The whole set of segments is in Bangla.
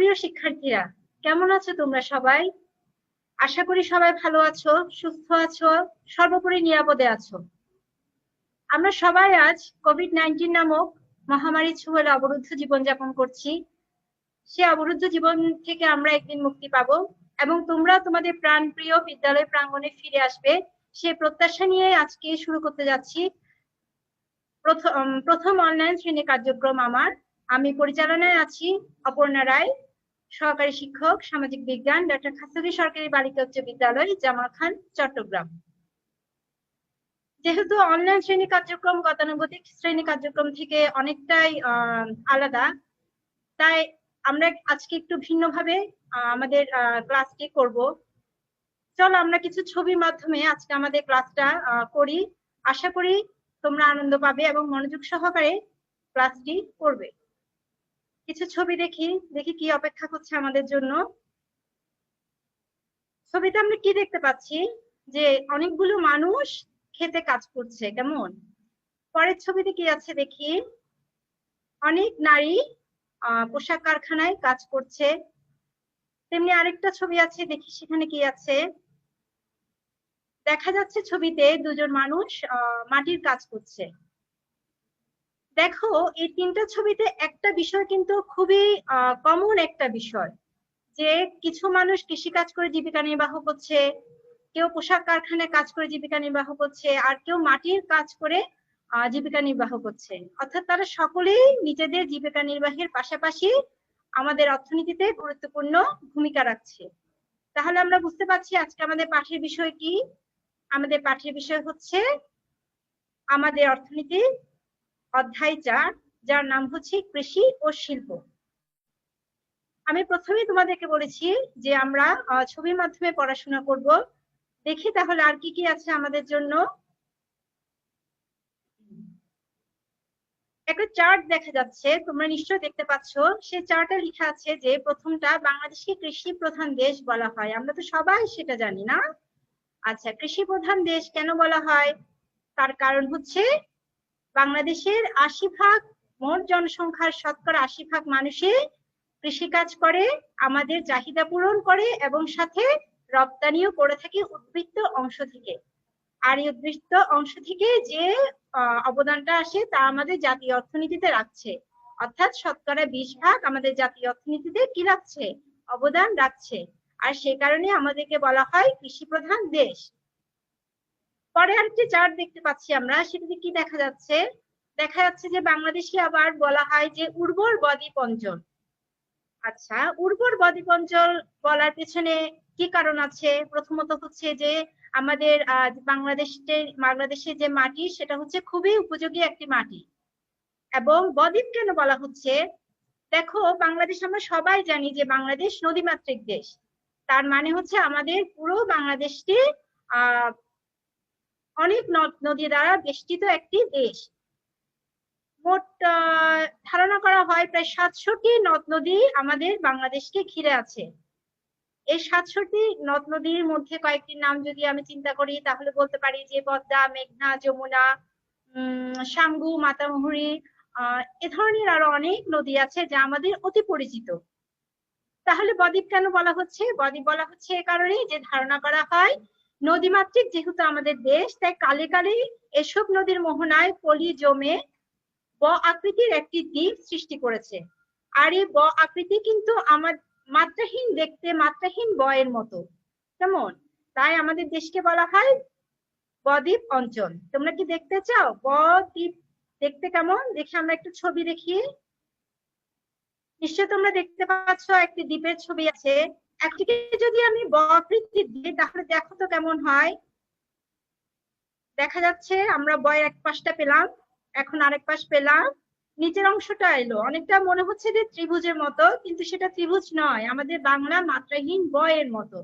সুপ্রিয় শিক্ষার্থীরা, কেমন আছো তোমরা সবাই? আশা করি সবাই ভালো আছো, সুস্থ আছো, সর্বোপরি নিরাপদে আছো। আমরা সবাই আজ কোভিড নাইন্টিন নামক মহামারী ছোঁয়ালে অবরুদ্ধ জীবনযাপন করছি। সে অবরুদ্ধ জীবন থেকে আমরা একদিন মুক্তি পাবো এবং তোমরা তোমাদের প্রাণ প্রিয় বিদ্যালয় প্রাঙ্গণে ফিরে আসবে। সে প্রত্যাশা নিয়ে আজকে শুরু করতে যাচ্ছি। প্রথম প্রথম অনলাইন শ্রেণি কার্যক্রম আমার। আমি পরিচালনায় আছি অপর্ণা রায়। সহকারী শিক্ষক, সামাজিক বিজ্ঞান, ডক্টর খাসুগি সরকারি বালিকা উচ্চ বিদ্যালয়, জামাল খান, চট্টগ্রাম। যেহেতু অনলাইন শ্রেণি কার্যক্রম গতানুগতিক, শ্রেণি কার্যক্রম থেকে অনেকটাই আলাদা, তাই আমরা আজকে একটু ভিন্নভাবে আমাদের ক্লাসটি করব। চলো আমরা কিছু ছবির মাধ্যমে আজকে আমাদের ক্লাসটা করি। আশা করি তোমরা আনন্দ পাবে এবং মনোযোগ সহকারে ক্লাসটি করবে। কিছু ছবি দেখি দেখি কি অপেক্ষা করছে আমাদের জন্য। ছবিতে আমরা কি দেখতে পাচ্ছি? যে অনেকগুলো মানুষ খেতে কাজ করছে, কেমন? পরের ছবিতে কি আছে দেখি? অনেক নারী পোশাক কারখানায় কাজ করছে। তেমনি আরেকটা ছবি আছে, দেখি সেখানে কি আছে। দেখা যাচ্ছে ছবিতে দুজন মানুষ মাটির কাজ করছে। দেখো, এই তিনটা ছবিতে একটা বিষয় কিন্তু খুবই কমন একটা বিষয়। যে কিছু মানুষ কৃষিকাজ করে জীবিকা নির্বাহ করছে, কেউ পোশাক কারখানায় কাজ করে জীবিকা নির্বাহ করছে, আর কেউ মাটির কাজ করে জীবিকা নির্বাহ করছে। অর্থাৎ তারা সকলেই নিজেদের জীবিকা নির্বাহের পাশাপাশি আমাদের অর্থনীতিতে গুরুত্বপূর্ণ ভূমিকা রাখছে। তাহলে আমরা বুঝতে পারছি আজকে আমাদের পাঠের বিষয় কি? আমাদের পাঠের বিষয় হচ্ছে, আমাদের অর্থনীতি অধ্যায় চার, যার নাম হচ্ছে কৃষি ও শিল্প। আমি প্রথমে তোমাদেরকে বলেছি যে আমরা ছবির মাধ্যমে পড়াশোনা করব। দেখি তাহলে আর কি কি আছে আমাদের জন্য। একটা চার্ট দেখা যাচ্ছে, তোমরা নিশ্চয় দেখতে পাচ্ছ। সে চার্টে লেখা আছে যে প্রথমটা বাংলাদেশকে কৃষি প্রধান দেশ বলা হয়। আমরা তো সবাই সেটা জানি না। আচ্ছা কৃষি প্রধান দেশ কেন বলা হয়? তার কারণ হচ্ছে বাংলাদেশের আশি ভাগ মোট জনসংখ্যার শতকরা আশি ভাগ মানুষই কৃষিকাজ করে, আমাদের চাহিদা পূরণ করে এবং সাথে রপ্তানিও করে থাকে উদ্বৃত্ত অংশ থেকে। আর এই উদ্বৃত্ত অংশ থেকে যে অবদানটা আসে তা আমাদের জাতীয় অর্থনীতিতে রাখছে। অর্থাৎ শতকরা বিশ ভাগ আমাদের জাতীয় অর্থনীতিতে কি রাখছে? অবদান রাখছে। আর সে কারণে আমাদেরকে বলা হয় কৃষি প্রধান দেশ। পরে আরেকটি চার্ট দেখতে পাচ্ছি আমরা, সেটাতে কি দেখা যাচ্ছে? দেখা যাচ্ছে যে বাংলাদেশে আবার বলা হয় যে উর্বর বদ্বীপ অঞ্চল। আচ্ছা উর্বর বদ্বীপ অঞ্চল বলার পেছনে কি কারণ আছে? প্রথমত হচ্ছে যে আমাদের বাংলাদেশের বাংলাদেশের যে মাটি, সেটা হচ্ছে খুবই উপযোগী একটি মাটি। এবং বদ্বীপ কেন বলা হচ্ছে? দেখো, বাংলাদেশ আমরা সবাই জানি যে বাংলাদেশ নদীমাতৃক দেশ। তার মানে হচ্ছে আমাদের পুরো বাংলাদেশটি আহ অনেক নদী দ্বারা বেষ্টিত একটি দেশ। মোট ধারণা করা হয় প্রায় সাতশোটি নদ নদী আমাদের বাংলাদেশকে ঘিরে আছে। এই সাতশোটি নদ নদীর মধ্যে কয়েকটি নাম যদি আমি চিন্তা করি, তাহলে বলতে পারি যে পদ্মা, মেঘনা, যমুনা সাঙ্গু, মাতামুহুরি এ ধরনের আরও অনেক নদী আছে যা আমাদের অতি পরিচিত। তাহলে বদ্বীপ কেন বলা হচ্ছে? বদ্বীপ বলা হচ্ছে এ কারণেই যে ধারণা করা হয় নদীমাতৃক যেহেতু আমাদের দেশ, তাই কালে কালে এসব নদীর মোহনায় পলি জমে ব আকৃতির একটি দ্বীপ সৃষ্টি করেছে। আর এই ব আকৃতি কিন্তু আমার মাত্রাহীন দেখতে, মাত্রাহীন বয়ের মতো। কেমন? তাই আমাদের দেশকে বলা হয় বদ্বীপ অঞ্চল। তোমরা কি দেখতে চাও? বদ্বীপ দেখতে কেমন? দেখে আমরা একটু ছবি দেখি নিশ্চয় তোমরা দেখতে পাচ্ছ, একটি দ্বীপের ছবি আছে। একটিকে যদি আমি বকৃতি দিই, তাহলে দেখো তো কেমন হয়। দেখা যাচ্ছে আমরা বয়ের এক পাশটা পেলাম, এখন আরেক পাশ পেলাম। নিচের অংশটা এলো। অনেকটা মনে হচ্ছে যে ত্রিভুজের মতো, কিন্তু সেটা ত্রিভুজ নয়। আমাদের বাংলা মাত্রাহীন বয়ের মতো।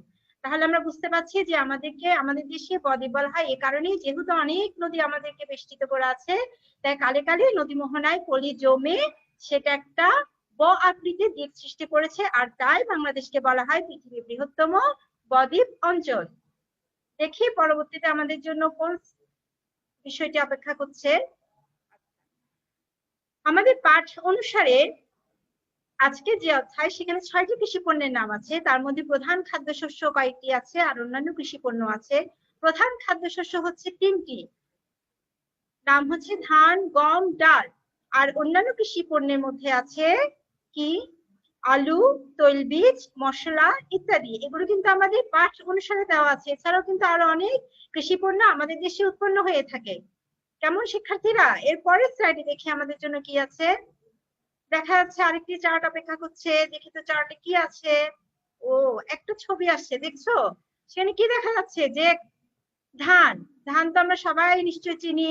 তাহলে আমরা বুঝতে পারছি যে আমাদেরকে, আমাদের দেশে বদ্বীপ বলা হয়। এ কারণেই যেহেতু অনেক নদী আমাদেরকে বেষ্টিত করে আছে, তাই কালে কালে নদী মোহনায় পলি জমে সেটা একটা ব আকৃতির দ্বীপ সৃষ্টি করেছে আর তাই বাংলাদেশকে বলা হয় পৃথিবীর বৃহত্তম বদ্বীপ অঞ্চল। দেখি পরবর্তীতে আমাদের জন্য কোন বিষয়টি অপেক্ষা করছে। আমাদের পাঠ অনুসারে আজকে যে অধ্যায়, সেখানে ছয়টি কৃষি পণ্যের নাম আছে। তার মধ্যে প্রধান খাদ্যশস্য কয়েকটি আছে আর অন্যান্য কৃষি পণ্য আছে। প্রধান খাদ্যশস্য হচ্ছে তিনটি। নাম হচ্ছে ধান, গম, ডাল। আর অন্যান্য কৃষি পণ্যের মধ্যে আছে কি? আলু, তৈলবীজ, মশলা ইত্যাদি। এগুলো কিন্তু আমাদের পাঠ অনুসারে দেওয়া আছে। এছাড়াও কিন্তু আরও অনেক কৃষি পণ্য আমাদের দেশে উৎপন্ন হয়ে থাকে। কেমন শিক্ষার্থীরা? এর পরের স্লাইডে দেখি আমাদের জন্য কি আছে। দেখা যাচ্ছে আরেকটি চার্ট অপেক্ষা করছে। দেখি তো চার্টে কি আছে? ও, একটা ছবি আসছে, দেখছ? সেখানে কি দেখা যাচ্ছে? যে ধান ধান তো আমরা সবাই নিশ্চয়ই চিনি।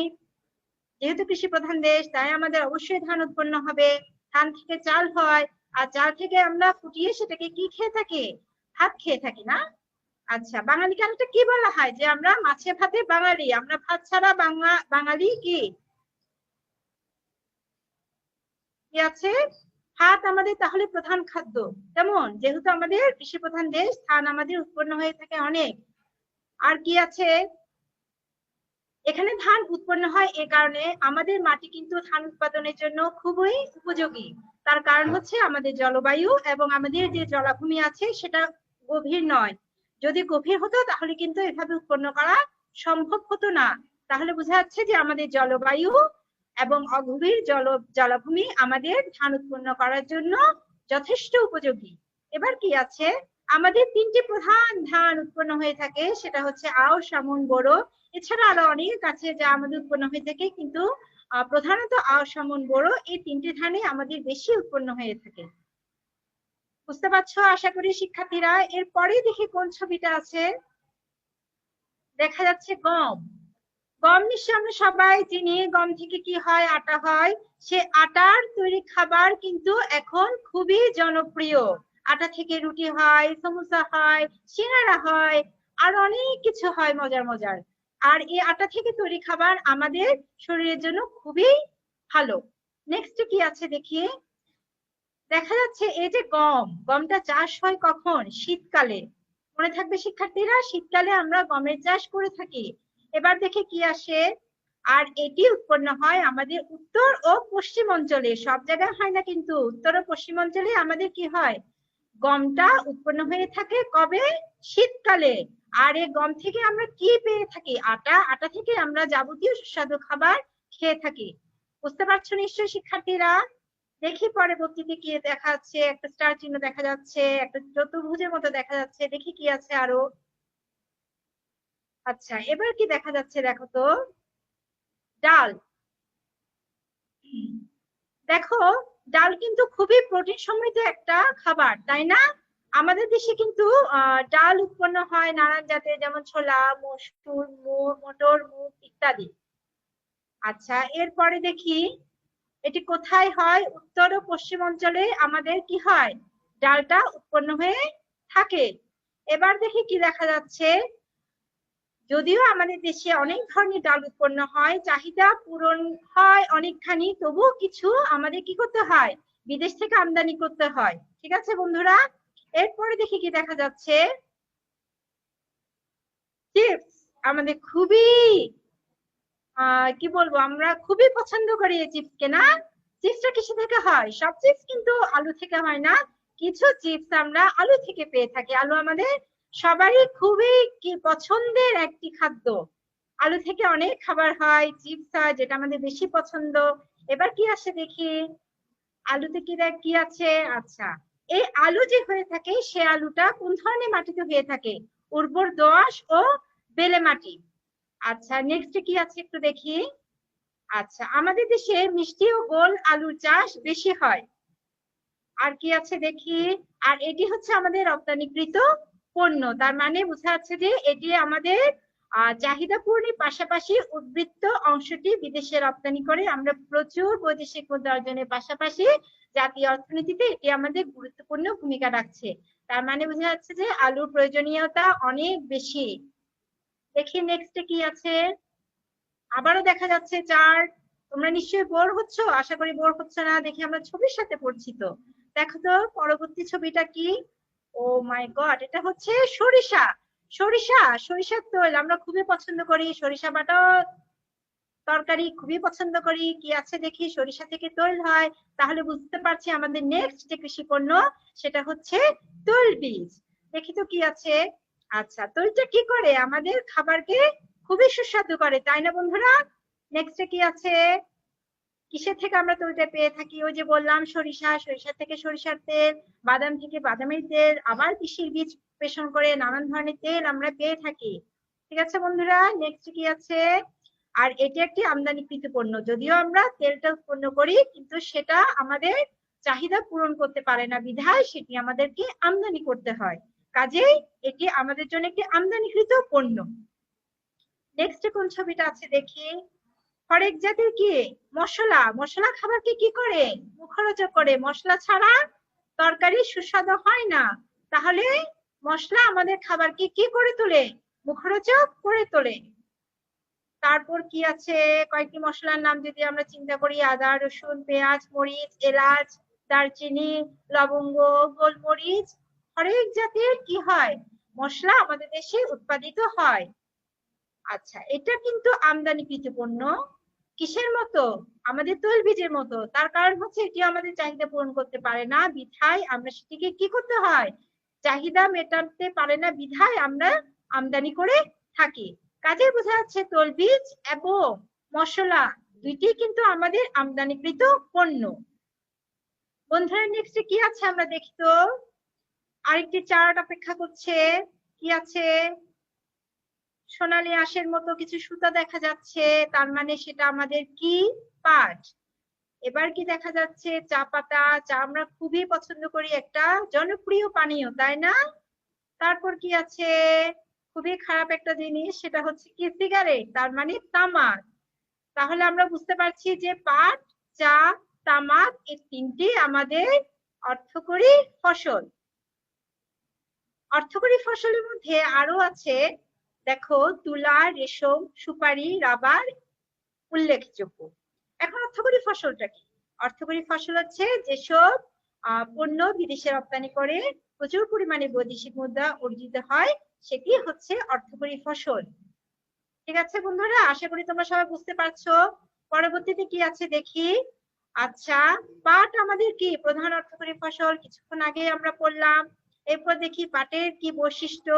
যেহেতু কৃষি প্রধান দেশ, তাই আমাদের অবশ্যই ধান উৎপন্ন হবে। ধান থেকে চাল হয়, আর চাল থেকে আমরা ফুটিয়ে সেটাকে কি খেয়ে থাকি? ভাত খেয়ে থাকি না? আচ্ছা বাঙালি কেনটা কি বলা হয়? যে আমরা মাছে ভাতে বাঙালি, আমরা ভাত ছাড়া বাংলা, বাঙালি কি? কি আছে? ভাত আমাদের তাহলে প্রধান খাদ্য। কেমন? যেহেতু আমাদের কৃষি প্রধান দেশ, ধান আমাদের উৎপন্ন হয়ে থাকে অনেক। আর কি আছে? এখানে ধান উৎপন্ন হয় এ কারণে আমাদের মাটি কিন্তু ধান উৎপাদনের জন্য খুবই উপযোগী। তার কারণ হচ্ছে আমাদের জলবায়ু এবং আমাদের যে জলাভূমি আছে সেটা গভীর নয়। যদি গভীর হতো তাহলে কিন্তু এভাবে উৎপন্ন করা সম্ভব হতো না। তাহলে বোঝা যাচ্ছে যে আমাদের জলবায়ু এবং অগভীর জল, জলাভূমি আমাদের ধান উৎপন্ন করার জন্য যথেষ্ট উপযোগী। এবার কি আছে? আমাদের তিনটি প্রধান ধান উৎপন্ন হয়ে থাকে, সেটা হচ্ছে আও সামন বোরো। এছাড়া আরও অনেক আছে যা আমাদের উৎপন্ন হয়ে থাকে, কিন্তু প্রধানত আও সামন বোরো, এই তিনটি ধানে আমাদের বেশি উৎপন্ন হয়ে থাকে। বুঝতে পারছ আশা করি, শিক্ষার্থীরা? এরপরে দেখি কোন ছবিটা আছে। দেখা যাচ্ছে গম। গম নিশ্চয় আমরা সবাই চিনি। গম থেকে কি হয়? আটা হয়। সে আটার তৈরি খাবার কিন্তু এখন খুবই জনপ্রিয়। আটা থেকে রুটি হয়, সমোসা হয় সিঙ্গারা হয়, আর অনেক কিছু হয় মজার মজার। আর এই আটা থেকে তৈরি খাবার আমাদের শরীরের জন্য খুবই ভালো। নেক্সট কি আছে দেখি? দেখা যাচ্ছে এই যে গম, গমটা চাষ হয় কখন? শীতকালে। মনে থাকবে শিক্ষার্থীরা, শীতকালে আমরা গমের চাষ করে থাকি। এবার দেখে কি আসে। আর এটি উৎপন্ন হয় আমাদের উত্তর ও পশ্চিম অঞ্চলে। সব জায়গায় হয় না কিন্তু উত্তর ও পশ্চিম অঞ্চলে আমাদের কি হয়? গমটা উৎপন্ন হয়ে থাকে কবে? শীতকালে। আর এই গম থেকে আমরা কি পেয়ে থাকি? আটা আটা থেকে আমরা যাবতীয় সুস্বাদু খাবার খেয়ে থাকি। বুঝতে পারছ নিশ্চয়ই, শিক্ষার্থীরা? দেখি পরবর্তীতে কি দেখা যাচ্ছে একটা স্টার চিহ্ন দেখা যাচ্ছে, একটা চতুর্ভুজের মতো দেখা যাচ্ছে। দেখি কি আছে আরও। আচ্ছা এবার কি দেখা যাচ্ছে দেখো তো? ডাল। দেখো ডাল কিন্তু খুবই প্রোটিন সমৃদ্ধ একটা খাবার, তাই না? আমাদের দেশে কিন্তু ডাল উৎপন্ন হয় নানান জাতের, যেমন ছোলা, মসুর মটর, মুগ ইত্যাদি। আচ্ছা এরপরে দেখি, এটি কোথায় হয়? উত্তর ও পশ্চিম অঞ্চলে আমাদের কি হয়? ডালটা উৎপন্ন হয়ে থাকে। এবার দেখি কি দেখা যাচ্ছে। যদিও আমাদের দেশে অনেক ধরনের ডাল উৎপন্ন হয়, চাহিদা পূরণ হয় অনেকখানি, তবুও কিছু আমাদের কি করতে হয়? বিদেশ থেকে আমদানি করতে হয়। ঠিক আছে বন্ধুরা? এরপরে দেখি কি দেখা যাচ্ছে। আমাদের খুবই কি বলব, আমরা খুবই পছন্দ করি এই চিপসকে না? চিপসটা কিসে থেকে হয়? সব চিপস কিন্তু আলু থেকে হয় না। কিছু চিপস আমরা আলু থেকে পেয়ে থাকি। আলু আমাদের সবারই খুবই কি পছন্দের একটি খাদ্য। আলু থেকে অনেক খাবার হয়, চিপস হয়, যেটা আমাদের বেশি পছন্দ। এবার কি আসে দেখি? আলুতে কি দেখ কি আছে? আচ্ছা এই আলু যে হয়ে থাকে, সে আলুটা কোন ধরনের মাটিতে হয়ে থাকে? উর্বর দোআঁশ ও বেলে মাটি। আচ্ছা নেক্সট কি আছে একটু দেখি। আচ্ছা আমাদের দেশে মিষ্টি ও গোল আলুর চাষ বেশি হয়। আর কি আছে দেখি? আর এটি হচ্ছে আমাদের রপ্তানিকৃত পণ্য। তার মানে বোঝা যাচ্ছে যে এটি আমাদের চাহিদা পূরণের পাশাপাশি উদ্বৃত্ত অংশটি বিদেশে রপ্তানি করে। আমরা প্রচুর বৈদেশিক মুদ্রা অর্জনের পাশাপাশি জাতীয় অর্থনীতিতে এটি আমাদের গুরুত্বপূর্ণ ভূমিকা রাখছে। তার মানে বোঝা যাচ্ছে যে আলুর প্রয়োজনীয়তা অনেক বেশি। দেখি নেক্সটে কি আছে? আবারও দেখা যাচ্ছে চার্ট তোমরা নিশ্চয়ই বোর হচ্ছ? আশা করি বোর হচ্ছে না। দেখি আমরা ছবির সাথে পড়ছি তো দেখো তো, পরবর্তী ছবিটা কি? ও মাই গড, এটা হচ্ছে সরিষা। সরিষা, সরিষার তেল আমরা খুবই পছন্দ করি। সরিষা বাটা তরকারি খুবই পছন্দ করি। কি আছে দেখি? সরিষা থেকে তৈল হয়। তাহলে বুঝতে পারছি আমাদের নেক্সট যে কৃষি পণ্য, সেটা হচ্ছে তৈল বীজ। দেখি তো কি আছে। আচ্ছা তৈলটা কি করে? আমাদের খাবারকে খুবই সুস্বাদু করে, তাই না বন্ধুরা? নেক্সটে কি আছে? কিসের থেকে আমরা তৈলটা পেয়ে থাকি? ওই যে বললাম, সরিষা সরিষা থেকে সরিষার তেল, বাদাম থেকে বাদামের তেল, আবার কৃষির বীজ পেষণ করে নানান ধরনের তেল আমরা পেয়ে থাকি। ঠিক আছে বন্ধুরা নেক্সট কি আছে? আর এটি একটি আমদানিকৃত পণ্য। যদিও আমরা তেলটা উৎপন্ন করি, কিন্তু সেটা আমাদের চাহিদা পূরণ করতে পারে না বিধায় সেটি আমাদেরকে আমদানি করতে হয়। কাজেই এটি আমাদের জন্য একটি আমদানিকৃত পণ্য। নেক্সট কোন ছবিটা আছে দেখি। হরেক জাতির কি? মশলা। মশলা খাবারকে কি করে? মুখরোচক করে। মশলা ছাড়া তরকারি সুস্বাদু হয় না। তাহলে মশলা আমাদের খাবারকে কি করে তোলে? মুখরোচক করে তোলে। তারপর কি আছে? কয়েকটি মশলার নাম যদি আমরা চিন্তা করি, আদা, রসুন, পেঁয়াজ, মরিচ, এলাচ, দারচিনি, লবঙ্গ, গোলমরিচ, হরেক জাতের কি হয়? মশলা আমাদের দেশে উৎপাদিত হয়। আচ্ছা এটা কিন্তু আমদানিকৃত পণ্য কিসের মতো? আমাদের তৈল বীজের মতো। তার কারণ হচ্ছে এটি আমাদের চাহিদা পূরণ করতে পারে না, বিধায় আমরা সেটিকে কি করতে হয়? চাহিদা মেটাতে পারে না, বিধায় আমরা আমদানি করে থাকি। কাজে বোঝা যাচ্ছে তৈলবীজ এবং মশলা দুইটি কিন্তু আমাদের আমদানিকৃত পণ্য। বন্ধুরা নেক্সট কি আছে আমরা দেখি তো? আরেকটি চার্ট অপেক্ষা করছে। কি আছে? সোনালি আঁশের মতো কিছু সুতা দেখা যাচ্ছে, তার মানে সেটা আমাদের কি? পাট। এবার কি দেখা যাচ্ছে? চা পাতা, চা আমরা খুবই পছন্দ করি, একটা জনপ্রিয় পানীয়, তাই না? তারপর কি আছে? খুবই খারাপ একটা জিনিস, সেটা হচ্ছে কি? সিগারেট, তার মানে তামাক। তাহলে আমরা বুঝতে পারছি যে পাট, চা, তামাক এই তিনটি আমাদের অর্থকরী ফসল। অর্থকরী ফসলের মধ্যে আরও আছে দেখো, তুলা, রেশম, সুপারি, রাবার উল্লেখযোগ্য। এখন অর্থকরী ফসলটা কি? অর্থকরী ফসল হচ্ছে যেসব পণ্য বিদেশে রপ্তানি করে প্রচুর পরিমাণে বৈদেশিক মুদ্রা অর্জিত হয়, সেটি হচ্ছে অর্থকরী ফসল। ঠিক আছে বন্ধুরা? আশা করি তোমরা সবাই বুঝতে পারছ। পরবর্তীতে কি আছে দেখি? আচ্ছা পাট আমাদের কি? প্রধান অর্থকরী ফসল, কিছুক্ষণ আগে আমরা পড়লাম। এরপর দেখি পাটের কি বৈশিষ্ট্য।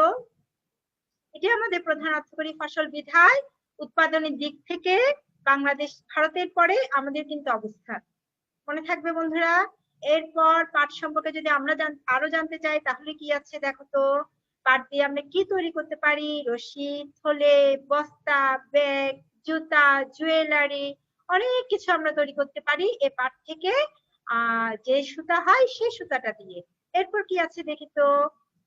এটি আমাদের প্রধান অর্থকরী ফসল বিধায় উৎপাদনের দিক থেকে বাংলাদেশ, ভারতের পরে আমাদের কিন্তু অবস্থান। মনে থাকবে বন্ধুরা, এরপর পাট সম্পর্কে যদি আমরা আরও জানতে চাই, তাহলে কি আছে দেখো তো? পাট দিয়ে আমরা কি তৈরি করতে পারি? রশি, থলে, বস্তা, ব্যাগ, জুতা, জুয়েলারি, অনেক কিছু আমরা তৈরি করতে পারি এ পাট থেকে। আহ, যে সুতা হয় সেই সুতাটা দিয়ে। এরপর কি আছে দেখি তো?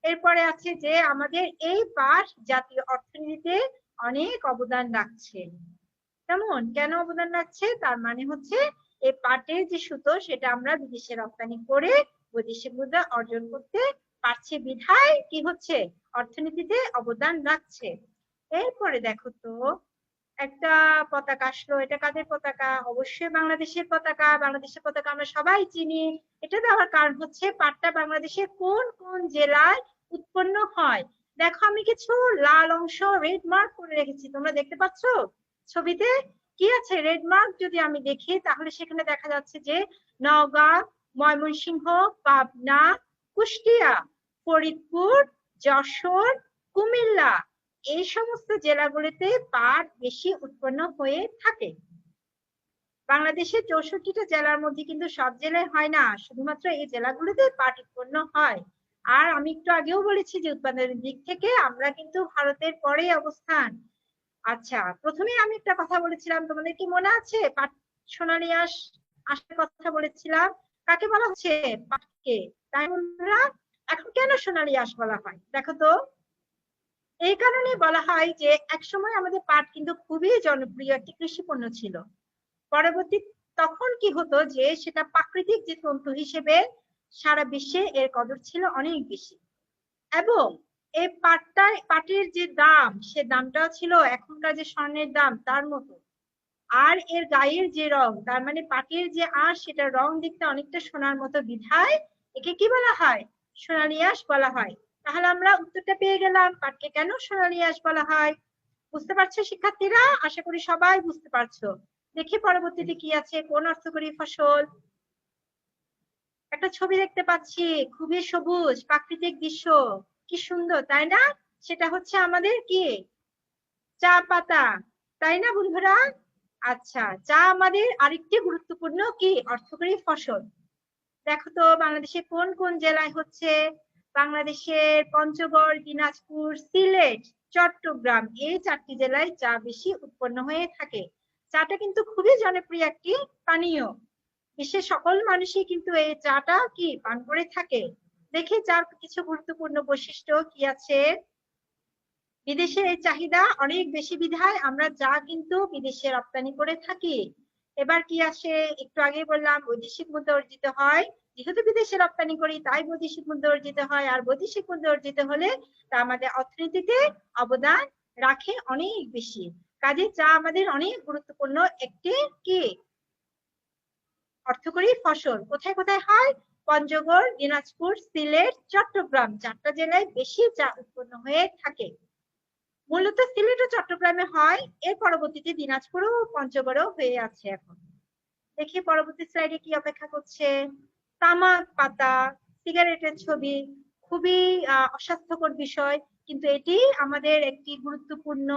এরপরে আছে যে আমাদের এই পাঠ জাতীয় অর্থনীতিতে অনেক অবদান রাখছে। কেমন? কেন অবদান রাখছে? তার মানে হচ্ছে এই পাটের যে সুতো, সেটা আমরা বিদেশে রপ্তানি করে বৈদেশিক মুদ্রা অর্জন করতে পারছি। বিধায় কি হচ্ছে? অর্থনীতিতে অবদান রাখছে। এরপরে দেখো তো একটা পতাকা আসলো, এটা কাদের পতাকা? অবশ্যই বাংলাদেশের পতাকা। বাংলাদেশের পতাকা আমরা সবাই চিনি। এটা দেওয়ার কারণ হচ্ছে পাটটা বাংলাদেশের কোন কোন জেলায় উৎপন্ন হয়? দেখো, আমি কিছু লাল অংশ রেড মার্ক করে রেখেছি। তোমরা দেখতে পাচ্ছ ছবিতে? কি আছে রেড মার্ক যদি আমি দেখি, তাহলে সেখানে দেখা যাচ্ছে যে নওগাঁ, ময়মনসিংহ, পাবনা, কুষ্টিয়া, ফরিদপুর, যশোর, কুমিল্লা। এই সমস্ত জেলাগুলিতে পাট বেশি উৎপন্ন হয়ে থাকে। বাংলাদেশের চৌষট্টিটা জেলার মধ্যে কিন্তু সব জেলায় হয় না, শুধুমাত্র এই জেলাগুলিতে পাট উৎপন্ন হয়। আর আমি একটু আগেও বলেছি যে উৎপাদনের দিক থেকে আমরা কিন্তু ভারতের পরে অবস্থান। আচ্ছা প্রথমে আমি একটা কথা বলেছিলাম, তোমাদের কি মনে আছে? পাট সোনালি আস আসার কথা বলেছিলাম। কাকে বলা হচ্ছে? পাটকে। তাই বন্ধুরা, এখন কেন সোনালি আস বলা হয়? দেখো তো। এই কারণে বলা হয় যে একসময় আমাদের পাট কিন্তু খুবই জনপ্রিয় একটি কৃষি পণ্য ছিল। পরবর্তী তখন কি হতো যে সেটা প্রাকৃতিক যে তন্তু হিসেবে সারা বিশ্বে এর কদর ছিল অনেক বেশি। এবং এই পাটটা পাটের যে দাম, সে দামটাও ছিল এখনকার যে স্বর্ণের দাম, তার মতো। আর এর গায়ের যে রং, তার মানে পাটের যে আঁশ সেটা রং দেখতে অনেকটা সোনার মতো বিধায়, একে কি বলা হয়? সোনালি আঁশ বলা হয়। তাহলে আমরা উত্তরটা পেয়ে গেলাম। পাটকে কেন সোনালি আঁশ বলা হয়? বুঝতে পারছ, শিক্ষার্থীরা? আশা করি সবাই বুঝতে পারছ। দেখি পরবর্তীতে কি আছে, কোন অর্থকরী ফসল? একটা ছবি দেখতে পাচ্ছি, খুবই সবুজ, প্রাকৃতিক দৃশ্য। কি সুন্দর, তাই না? সেটা হচ্ছে আমাদের কি? চা পাতা, তাই না বন্ধুরা? আচ্ছা চা আমাদের আরেকটি গুরুত্বপূর্ণ কি? অর্থকরী ফসল। দেখো তো বাংলাদেশে কোন কোন জেলায় হচ্ছে? বাংলাদেশের পঞ্চগড়, দিনাজপুর, সিলেট, চট্টগ্রাম এই চারটি জেলায় চা বেশি উৎপন্ন হয়ে থাকে। চাটা কিন্তু খুবই জনপ্রিয় একটি পানীয়। বিশ্বের সকল মানুষই কিন্তু এই চাটা কি পান করে থাকে? দেখি চার কিছু গুরুত্বপূর্ণ বৈশিষ্ট্য কি আছে? বিদেশে এই চাহিদা অনেক বেশি বিধায় আমরা চা কিন্তু বিদেশে রপ্তানি করে থাকি। এবার কি আসে? একটু আগে বললাম, বৈদেশিক মুদ্রা অর্জিত হয়। যেহেতু বিদেশে রপ্তানি করি, তাই বৈদেশিক মুদ্রা অর্জিত হয়। আর বৈদেশিক মুদ্রা অর্জিত হলে তা আমাদের অর্থনীতিতে অবদান রাখে অনেক বেশি। কাজে চা আমাদের অনেক গুরুত্বপূর্ণ একটি কি? অর্থকরী ফসল। কোথায় কোথায় হয়? পঞ্চগড়, দিনাজপুর, সিলেট, চট্টগ্রাম। চারটা জেলায় বেশি চা উৎপন্ন হয়ে থাকে। মূলত সিলেট ও চট্টগ্রামে হয়। এর পরবর্তীতে দিনাজপুর ও পঞ্চগড়েও হয়ে আছে এখন। দেখি পরবর্তী স্লাইডে কি অপেক্ষা করছে। তামাক পাতা, সিগারেটের ছবি, খুবই অস্বাস্থ্যকর বিষয়। কিন্তু এটি আমাদের একটি গুরুত্বপূর্ণ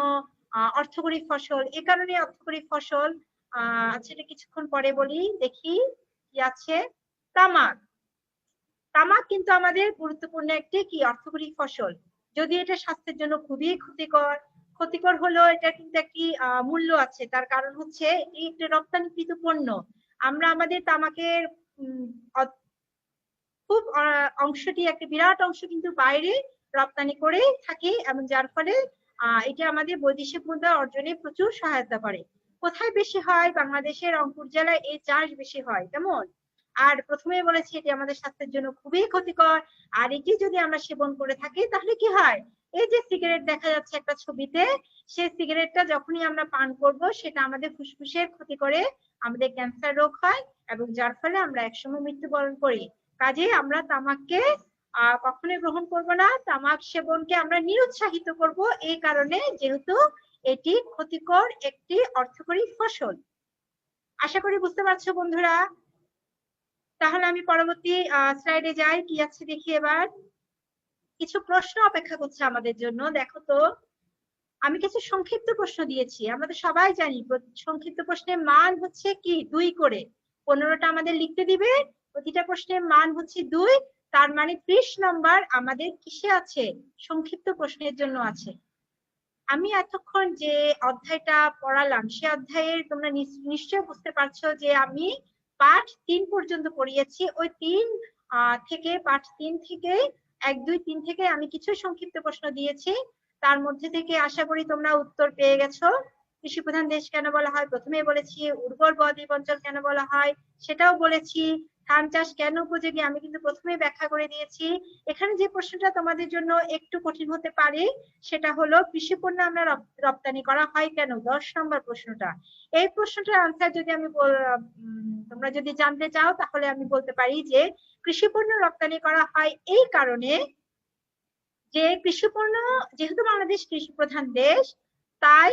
অর্থকরী ফসল। এ কারণে অর্থকরী ফসল আহ সেটা কিছুক্ষণ পরে বলি, দেখি কি আছে। তামাক। তামাক কিন্তু আমাদের গুরুত্বপূর্ণ একটি কি, অর্থকরী ফসল। যদি এটা স্বাস্থ্যের জন্য খুবই ক্ষতিকর। ক্ষতিকর হলো এটা কিন্তু একটি মূল্য আছে। তার কারণ হচ্ছে এটি একটি রপ্তানিকৃত পণ্য। আমরা আমাদের তামাকের খুব অংশটি একটা বিরাট অংশ কিন্তু বাইরে রপ্তানি করে থাকি এবং যার ফলে এটা আমাদের বৈদেশিক মুদ্রা অর্জনে প্রচুর সহায়তা করে। কোথায় বেশি হয়? বাংলাদেশের রংপুর জেলায় এই চাষ বেশি হয়, কেমন? আর প্রথমে বলেছি এটি আমাদের স্বাস্থ্যের জন্য খুবই ক্ষতিকর। আর এটি যদি আমরা সেবন করে থাকি, তাহলে কি হয়? এই যে সিগারেট দেখা যাচ্ছে একটা ছবিতে, সেই সিগারেটটা যখনই আমরা পান করব, সেটা আমাদের ফুসফুসের ক্ষতি করে আমাদের ক্যান্সার রোগ হয় এবং যার ফলে আমরা একসময় মৃত্যুবরণ করি। কাজে আমরা তামাককে কখনোই গ্রহণ করব না। তামাক সেবনকে আমরা নিরুৎসাহিত করব। এই কারণে যেহেতু এটি ক্ষতিকর একটি অর্থকরী ফসল। আশা করি বুঝতে পারছ বন্ধুরা। তাহলে আমি পরবর্তী স্লাইডে যাই। কি আছে দেখি এবার। কিছু প্রশ্ন অপেক্ষা করছে আমাদের জন্য। দেখো তো, আমি কিছু সংক্ষিপ্ত প্রশ্ন দিয়েছি। আমরা তো সবাই জানি সংক্ষিপ্ত প্রশ্নের মান হচ্ছে কি? দুই করে। পনেরোটা আমাদের লিখতে দিবে, প্রতিটা প্রশ্নের মান হচ্ছে দুই, তার মানে ত্রিশ নম্বর আমাদের কিসে আছে? সংক্ষিপ্ত প্রশ্নের জন্য আছে। আমি এতক্ষণ যে অধ্যায়টা পড়ালাম, সে অধ্যায়ের তোমরা নিশ্চয় বুঝতে পারছ যে আমি পাঠ তিন পর্যন্ত পড়িয়েছি। ওই তিন থেকে, পাঠ তিন থেকে এক, দুই, তিন থেকে আমি কিছু সংক্ষিপ্ত প্রশ্ন দিয়েছি। তার মধ্যে থেকে আশা করি তোমরা উত্তর পেয়ে গেছো। কৃষি প্রধান দেশ কেন বলা হয়? প্রথমে বলেছি, উর্বর বদ্বীপ অঞ্চল কেন বলা হয়? সেটাও বলেছি। ধান চাষ কেন উপযোগী? আমি কিন্তু প্রথমেই ব্যাখ্যা করে দিয়েছি। এখানে যে প্রশ্নটা তোমাদের জন্য একটু কঠিন হতে পারে, সেটা হলো কৃষি পণ্য আমরা রপ্তানি করা হয় কেন? দশ নম্বর প্রশ্নটা। এই প্রশ্নটার আনসার যদি আমি তোমরা যদি জানতে চাও, তাহলে আমি বলতে পারি যে কৃষি পণ্য রপ্তানি করা হয় এই কারণে যে কৃষি পণ্য, যেহেতু বাংলাদেশ কৃষি প্রধান দেশ, তাই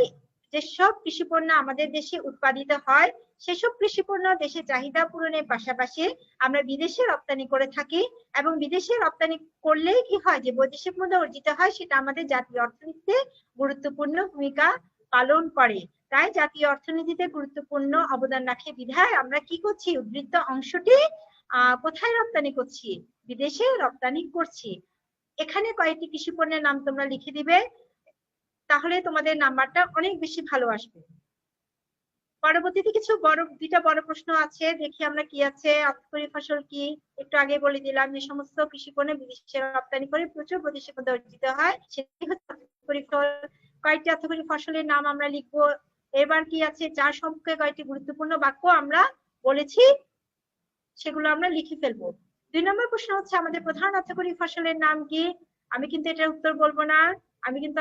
যেসব কৃষি পণ্য আমাদের দেশে উৎপাদিত হয়, সেসব কৃষি পণ্য দেশের চাহিদা পূরণের পাশাপাশি আমরা বিদেশে রপ্তানি করে থাকি এবং বিদেশে রপ্তানি করলেই কি হয়, যে বৈদেশিক মুদ্রা অর্জিত হয়, সেটা আমাদের জাতীয় অর্থনীতিতে গুরুত্বপূর্ণ ভূমিকা পালন করে। তাই জাতীয় অর্থনীতিতে গুরুত্বপূর্ণ অবদান রাখে বিধায় আমরা কি করছি উদ্বৃত্ত অংশটি কোথায় রপ্তানি করছি? বিদেশে রপ্তানি করছি। এখানে কয়েকটি কৃষি পণ্যের নাম তোমরা লিখে দিবে। তাহলে তোমাদের নাম্বারটা অনেক বেশি ভালো আসবে। পরবর্তীতে কিছু বড়, দুইটা বড় প্রশ্ন আছে, দেখি আমরা কি আছে অর্থকরী ফসল কি? একটু আগে বলে দিলাম যে সমস্ত কৃষি পণ্য বিদেশে রপ্তানি করে প্রচুর বৈদেশিক মুদ্রা অর্জিত হয়। সেটি হচ্ছে কয়েকটি অর্থকরী ফসলের নাম আমরা লিখব। এবার কি আছে? চার সম্পর্কে কয়েকটি গুরুত্বপূর্ণ বাক্য আমরা বলেছি, সেগুলো আমরা লিখে ফেলব। দুই নম্বর প্রশ্ন হচ্ছে, আমাদের প্রধান অর্থকরী ফসলের নাম কি? আমি কিন্তু এটার উত্তর বলব না। আমি কিন্তু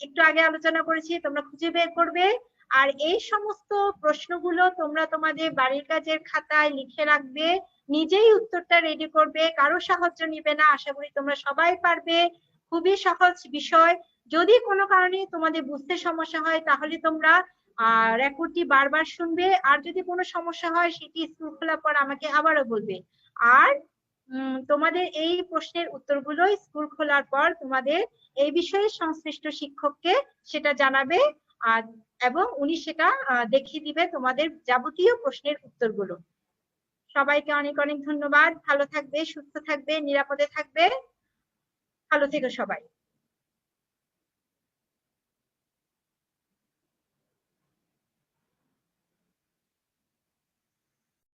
একটু আগে আলোচনা করেছি, তোমরা খুঁজে বের করবে। আর এই সমস্ত প্রশ্নগুলো তোমরা তোমাদের বাড়ির কাজের খাতায় লিখে রাখবে, নিজেই উত্তরটা রেডি করবে, কারও সাহায্য নিবে না, আশা করি তোমরা সবাই পারবে। খুবই সহজ বিষয়। যদি কোনো কারণে তোমাদের বুঝতে সমস্যা হয়, তাহলে তোমরা রেকর্ডটি বারবার শুনবে। আর যদি কোনো সমস্যা হয়, সেটি স্কুল পর আমাকে আবারও বলবে। আর তোমাদের এই প্রশ্নের উত্তরগুলো স্কুল খোলার পর তোমাদের এই বিষয়ে সংশ্লিষ্ট শিক্ষককে সেটা জানাবে আর, এবং উনি সেটা দেখিয়ে দিবে তোমাদের যাবতীয় প্রশ্নের উত্তরগুলো। সবাইকে অনেক অনেক ধন্যবাদ। ভালো থাকবে, সুস্থ থাকবে, নিরাপদে থাকবে। ভালো থেকো সবাই।